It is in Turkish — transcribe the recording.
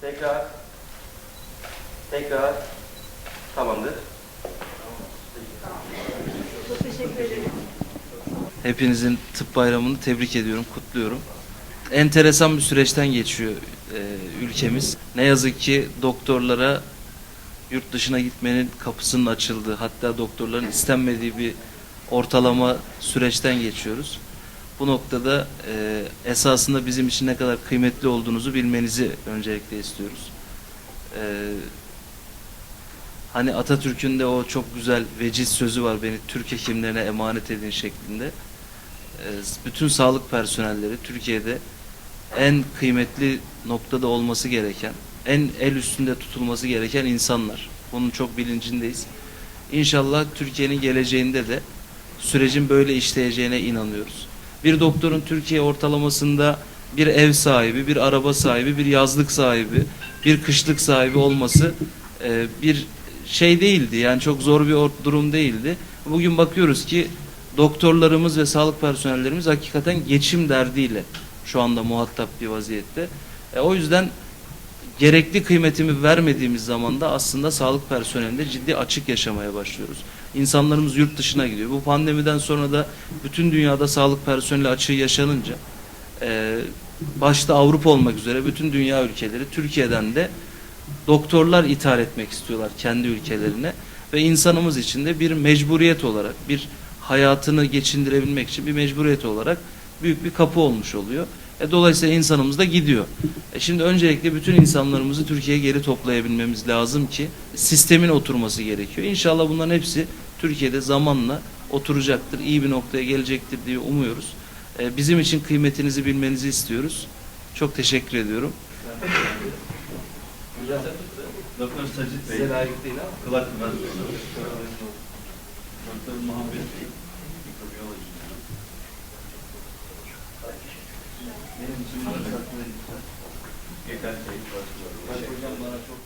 Tekrar. Tekrar. Tamamdır. Çok teşekkür ederim. Hepinizin tıp bayramını tebrik ediyorum, kutluyorum. Enteresan bir süreçten geçiyor e, ülkemiz. Ne yazık ki doktorlara yurt dışına gitmenin kapısının açıldığı, hatta doktorların istenmediği bir ortalama süreçten geçiyoruz. Bu noktada e, esasında bizim için ne kadar kıymetli olduğunuzu bilmenizi öncelikle istiyoruz. E, hani Atatürk'ün de o çok güzel veciz sözü var beni Türk hekimlerine emanet edin şeklinde. E, bütün sağlık personelleri Türkiye'de en kıymetli noktada olması gereken, en el üstünde tutulması gereken insanlar. Bunun çok bilincindeyiz. İnşallah Türkiye'nin geleceğinde de sürecin böyle işleyeceğine inanıyoruz. Bir doktorun Türkiye ortalamasında bir ev sahibi, bir araba sahibi, bir yazlık sahibi, bir kışlık sahibi olması e, bir şey değildi. Yani çok zor bir durum değildi. Bugün bakıyoruz ki doktorlarımız ve sağlık personellerimiz hakikaten geçim derdiyle şu anda muhatap bir vaziyette. E, o yüzden gerekli kıymetimi vermediğimiz zaman da aslında sağlık personelinde ciddi açık yaşamaya başlıyoruz. İnsanlarımız yurt dışına gidiyor. Bu pandemiden sonra da bütün dünyada sağlık personeli açığı yaşanınca e, başta Avrupa olmak üzere bütün dünya ülkeleri Türkiye'den de doktorlar ithal etmek istiyorlar kendi ülkelerine ve insanımız için de bir mecburiyet olarak bir hayatını geçindirebilmek için bir mecburiyet olarak büyük bir kapı olmuş oluyor. E, dolayısıyla insanımız da gidiyor. E, şimdi öncelikle bütün insanlarımızı Türkiye'ye geri toplayabilmemiz lazım ki sistemin oturması gerekiyor. İnşallah bunların hepsi Türkiye'de zamanla oturacaktır, iyi bir noktaya gelecektir diye umuyoruz. E, bizim için kıymetinizi bilmenizi istiyoruz. Çok teşekkür ediyorum. Doktor Sacit Bey, Size layık değil ama. kulak var. Doktor Muhammed Bey, Maksatlı Yeter Bey, Hocam bana çok